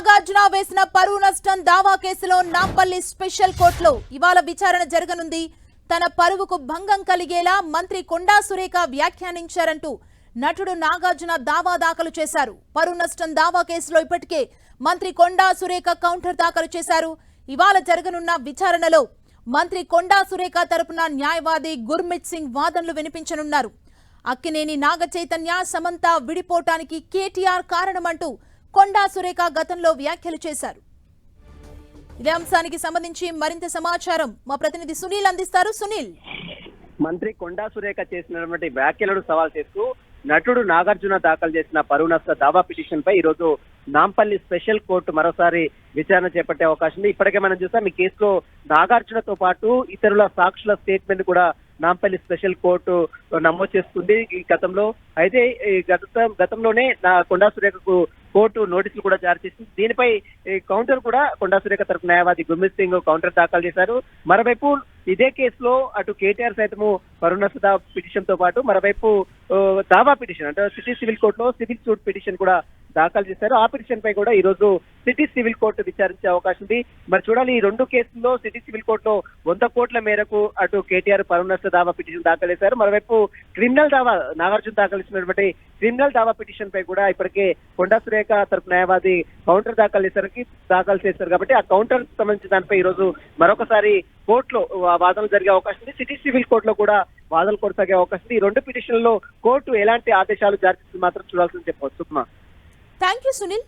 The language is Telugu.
నాగార్జున వేసిన పరువు నష్టం దావా కేసులో నాంపల్లి స్పెషల్ కోర్టులో ఇవాళ విచారణ జరగనుంది. తన పరువుకు భంగం కలిగేలా మంత్రి కొండా సురేఖ వ్యాఖ్యానించారంటూ నటుడు నాగార్జున దావా దాఖలు చేశారు. పరువు నష్టం దావా కేసులో ఇప్పటికే మంత్రి కొండా సురేఖ కౌంటర్ దాఖలు చేశారు. ఇవాళ జరగనున్న విచారణలో మంత్రి కొండా సురేఖ తరపున న్యాయవాది గుర్మిత్ సింగ్ వాదనలు వినిపించనున్నారు. అక్కినేని నాగ చైతన్య సమంత విడిపోవటానికి కేటీఆర్ కారణమంటూ కొండా సురేఖ గతంలో వ్యాఖ్యలు చేశారు. ఇదే అంశానికి సంబంధించి మరింత సమాచారం మా ప్రతినిధి సునీల్ అందిస్తారు. సునీల్. మంత్రి కొండా సురేఖ చేసినటువంటి వ్యాఖ్యలను సవాల్ చేస్తూ నటుడు నాగార్జున దాఖలు చేసిన పరువు నష్ట దావా పిటిషన్ పై ఈరోజు నాంపల్లి స్పెషల్ కోర్టు మరోసారి విచారణ చేపట్టే అవకాశం ఉంది. ఇప్పటికే మనం చూసాం ఈ కేసులో నాగార్జునతో పాటు ఇతరుల సాక్షుల స్టేట్మెంట్ కూడా నాంపల్లి స్పెషల్ కోర్టు నమోదు చేస్తుంది ఈ గతంలో. అయితే ఈ గత గతంలోనే నా కొండా సురేఖకు కోర్టు నోటీసులు కూడా జారీ చేసింది. దీనిపై కౌంటర్ కూడా కొండా సురేఖ తరపు న్యాయవాది గుర్మిత్ సింగ్ కౌంటర్ దాఖలు చేశారు. మరోవైపు ఇదే కేసులో అటు కేటీఆర్ సైతము పరుణస్థ పిటిషన్తో పాటు మరోవైపు దావా పిటిషన్ అంటే సిటీ సివిల్ కోర్టులో సివిల్ సూట్ పిటిషన్ కూడా దాఖలు చేశారు. ఆ పిటిషన్ పై కూడా ఈ రోజు సిటీ సివిల్ కోర్టు విచారించే అవకాశం ఉంది. మరి చూడాలి ఈ రెండు కేసుల్లో సిటీ సివిల్ కోర్టులో వంద కోట్ల మేరకు అటు కేటీఆర్ పరుణస్థ దావా పిటిషన్ దాఖలు చేశారు మరోవైపు క్రిమినల్ దావా నాగార్జున దాఖలు చేసినటువంటి క్రిమినల్ దావా పిటిషన్ పై కూడా ఇప్పటికే కొండా సురేఖ తరపు న్యాయవాది కౌంటర్ దాఖలు చేసరికి దాఖలు చేశారు కాబట్టి ఆ కౌంటర్ సంబంధించిన దానిపై ఈ రోజు మరొకసారి కోర్టులో వాదనలు జరిగే అవకాశం ఉంది. సిటీ సివిల్ కోర్టులో కూడా వాదనలు కొనసాగే అవకాశం ఉంది. ఈ రెండు పిటిషన్లలో కోర్టు ఎలాంటి ఆదేశాలు జారీ చేసి మాత్రం చూడాల్సింది చెప్పవచ్చు. Suma thank you Sunil.